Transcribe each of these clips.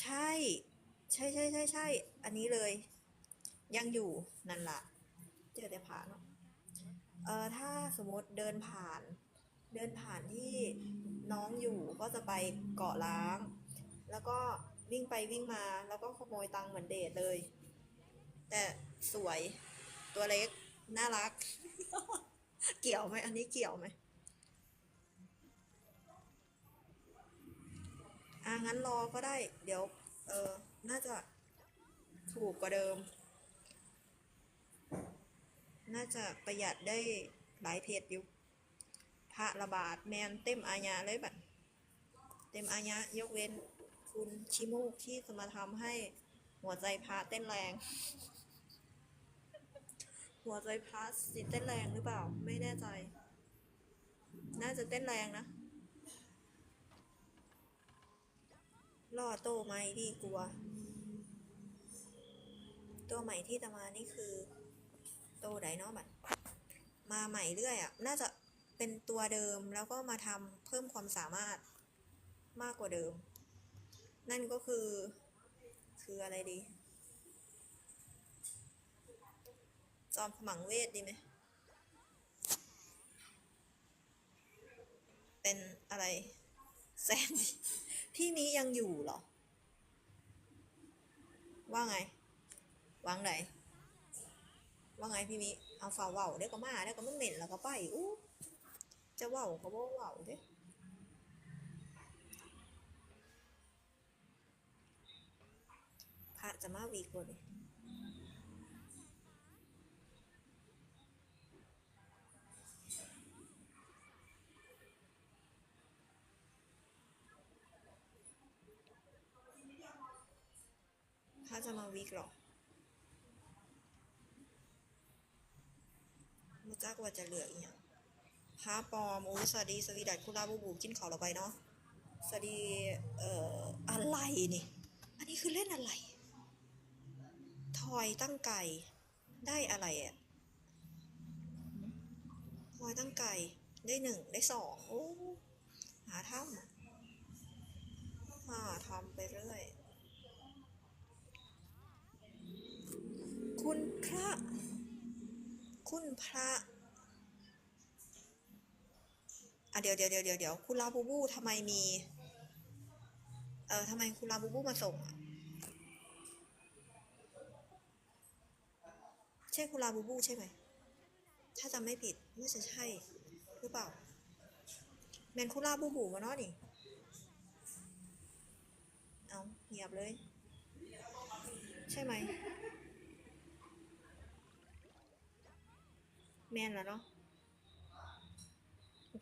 ใช่ ใช่ใช่ใช่ใช่อันนี้เลย ยังอยู่นั่นละเจอแต่ผ่านเออถ้าสมมติเดินผ่าน เดินผ่านที่น้องอยู่ก็จะไปเกาะล้าง แล้วก็วิ่งไปวิ่งมาแล้วก็ขโมยตังค์เหมือนเดทเลย แต่สวยตัวเล็ก น่ารัก เกี่ยวไหมอันนี้เกี่ยวไหม งั้นรอก็ได้ เดี๋ยว เออ น่าจะถูกกว่าเดิม น่าจะประหยัดได้หลายเพจอยู่ พระระบาดแมนเต็มอาญาเลยแบบเต็มอาญายกเว้นคุณชิมูกที่จะมาทำให้หัวใจพระเต้นแรง หัวใจพระสิเต้นแรงหรือเปล่า ไม่แน่ใจ น่าจะเต้นแรงนะ ล่อโตไหมดีกลัว ตัวใหม่ที่จะมานี่คือโตไดเนาะบัดมาใหม่เรื่อยอะ่ะ น่าจะเป็นตัวเดิมแล้วก็มาทำเพิ่มความสามารถมากกว่าเดิม นั่นก็คือ คืออะไรดี จอมขมังเวทดีไหม เป็นอะไรแซนดี ที่นี้ยังอยู่เหรอ ว่าไงวางไหนว่าไงพี่มิเอาฝ่าเว่าวเดี๋ยวก็มาเดี๋ยวก็มันเหม็นแล้วก็ไปอู้จะเว่าวก็บ่เว่าวเด้พระจะมาวีกบ่นี่ พระจะมาวีกหรอมูจักว่าจะเหลืออีกอย่างพาปอม โอ้สวัสดี สวีดัตคุลาบูบูกินเขาวเราไปเนาะ สวัสดี เอ่อ อะไรนี่ อันนี้คือเล่นอะไร ทอยตั้งไก่ ได้อะไรอะทอยตั้งไก่ ได้หนึ่ง ได้สอง โอ้ หาทำ พระอะเดี๋ยวเดี๋ยวเดี๋ยวเดี๋ยวเดี๋ยวคุณลาบูบูทำไมมี เออทำไมคุณลาบูบูมาส่ง ใช่คุณลาบูบูใช่ไหม ถ้าจำไม่ผิดน่าจะใช่ หรือเปล่าแมนคุณลาบูบูมาเนาะนี่ เอาเงียบเลย ใช่ไหม แมนแล้วเนาะ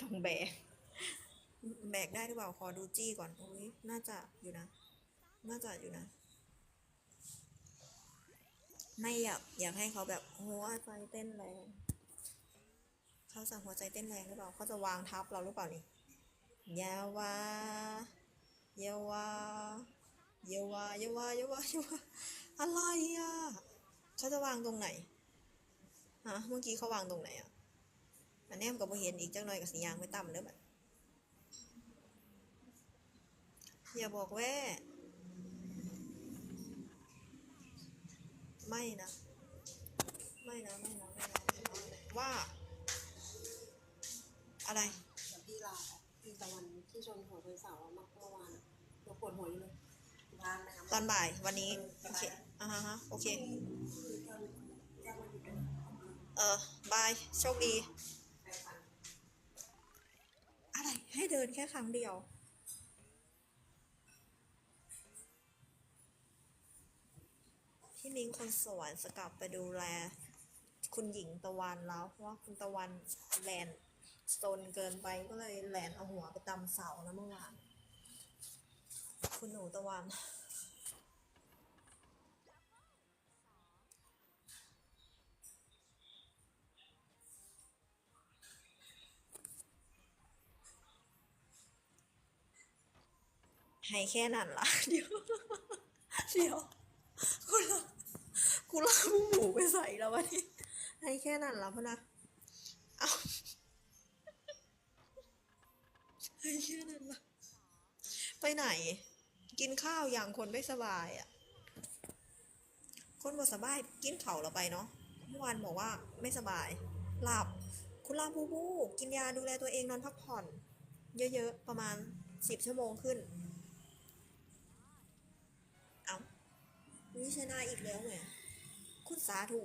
ต้องแบก แบกได้หรือเปล่า ขอดูจี้ก่อนอุ้ยน่าจะอยู่นะ น่าจะอยู่นะ ไม่อยากอยากให้เขาแบบหัวใจเต้นแรง เขาจะหัวใจเต้นแรงหรือเปล่า เขาจะวางทับเราหรือเปล่านี่ยาวาเยาวาเยาวาเยาวาเยาวาเยาวาอะไรอะ เขาจะวางตรงไหน ฮะเมื่อกี้เขาวางตรงไหนอะอันแนมก็บ่เห็นอีกจังหน่อยกับสียางไม่ต่ำเด้อบัดอย่าบอกแว่ไม่นะ ไม่นะ ไม่นะ ไม่นะไม่นะว่า อะไรเดี๋ยวพี่ลาพี่ตะวันที่ชนหัวเป็นเสาร์เมื่อวานเราปวดหัวอยู่เลยทานนะครับตอนบ่ายวันนี้ โอเคอ่าฮะฮะโอเค เออบาย โชคดี อะไรให้เดินแค่ครั้งเดียว พี่นิ้งคนสวรรค์สกลับไปดูแล คุณหญิงตะวันแล้วเพราะว่าคุณตะวันแลนโซนเกินไปก็เลยแลนเอาหัวไปตำเสาแล้วเมื่อวาน คุณหนูตะวัน ให้แค่นั้นละเดี๋ยวเดี๋ยวกูละกูลามุ้หมูไปใส่แล้ววันนี้ให้แค่นั้นละพอนะเอาให้แค่นั้นละไปไหน กินข้าวอย่างคนไม่สบายอะ คนบ่สบายกินเผาเราไปเนาะเมื่อวานบอกว่าไม่สบาย หลับ คุณลาผู้บู กินยาดูแลตัวเองนอนพักผ่อน เยอะๆ ประมาณสิบชั่วโมงขึ้น วิชนะอีกแล้วแหมคุณสาธุ